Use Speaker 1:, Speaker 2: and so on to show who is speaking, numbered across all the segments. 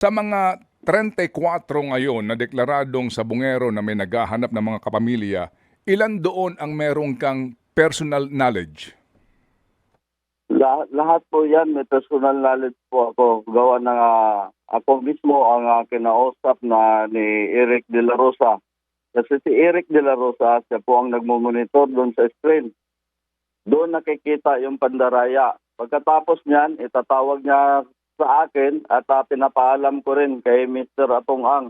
Speaker 1: Sa mga 34 ngayon na deklaradong sabungero na may naghahanap ng mga kapamilya, ilan doon ang merong kang personal knowledge?
Speaker 2: Lahat, lahat po yan, may personal knowledge po ako. Gawa ng ah, ako mismo ang ah, kinausap na ni Eric De La Rosa. Kasi si Eric De La Rosa, siya po ang nagmumonitor doon sa screen. Doon nakikita yung pandaraya. Pagkatapos niyan, itatawag niya sa akin at ah, pinapaalam ko rin kay Mr. Atong Ang.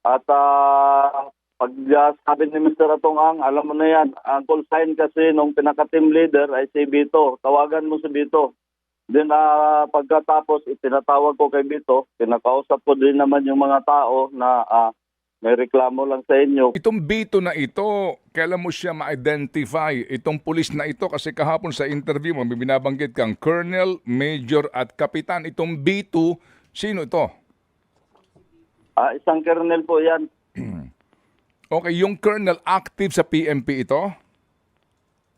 Speaker 2: At ah, pag ah, sabi ni Mr. Atong Ang, alam mo na yan, ang call sign kasi nung pinaka-team leader ay si Bito. Tawagan mo si Bito. Then ah, pagkatapos itinatawag ko kay Bito, pinakausap ko din naman yung mga tao na ah, may reklamo lang sa inyo.
Speaker 1: Itong Bito na ito, kailan mo siya ma-identify? Itong pulis na ito, kasi kahapon sa interview mo, may binabanggit kang Colonel, Major at Kapitan. Itong Bito, sino ito?
Speaker 2: Ah, isang kernel po yan.
Speaker 1: Okay, yung Colonel active sa PMP ito?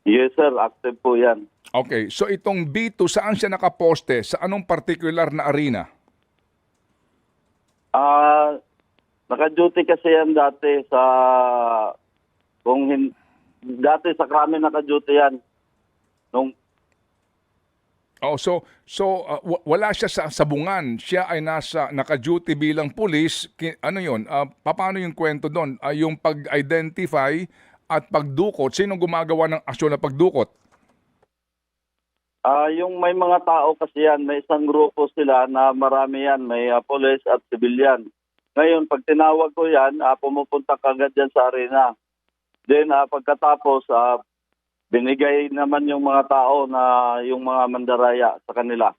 Speaker 2: Yes sir, active po yan.
Speaker 1: Okay, so itong B2, saan siya nakaposte? Sa anong particular na arena?
Speaker 2: Ah, naka-duty kasi yan dati sa kung hin, dati sa kami naka-duty yan. Nung
Speaker 1: Oh, so so uh, wa- wala siya sa sabungan. Siya ay nasa naka-duty bilang pulis. Ki- ano 'yon? Uh, paano yung kwento doon? Ah, yung pag-identify at pagdukot, sino gumagawa ng aksyon na pagdukot?
Speaker 2: ah yung may mga tao kasi yan, may isang grupo sila na marami yan, may ah, police at civilian. Ngayon, pag tinawag ko yan, ah, pumupunta kagad yan sa arena. Then, ah, pagkatapos, ah, binigay naman yung mga tao na yung mga mandaraya sa kanila.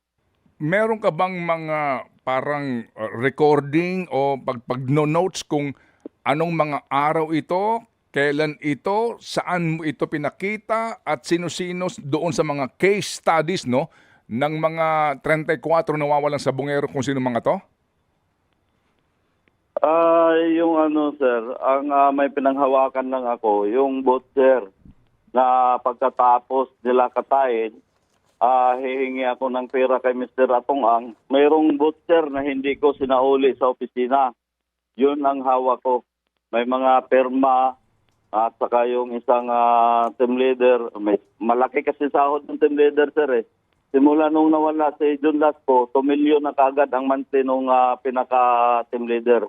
Speaker 1: Meron ka bang mga parang uh, recording o pag pag notes kung anong mga araw ito, kailan ito, saan mo ito pinakita at sino-sino doon sa mga case studies no ng mga 34 nawawalan sa bungero kung sino mga to?
Speaker 2: Ah, yung ano sir, ang ah, may pinanghawakan lang ako, yung boat sir, na pagkatapos nila katayin, ah hihingi ako ng pera kay Mr. Atong Ang. Mayroong boat sir na hindi ko sinauli sa opisina. Yun ang hawak ko. May mga perma at saka yung isang ah, team leader. May, malaki kasi sahod ng team leader sir eh. Simula nung nawala si John Lasco, 2 milyon na kagad ang monthly nung ah, pinaka-team leader.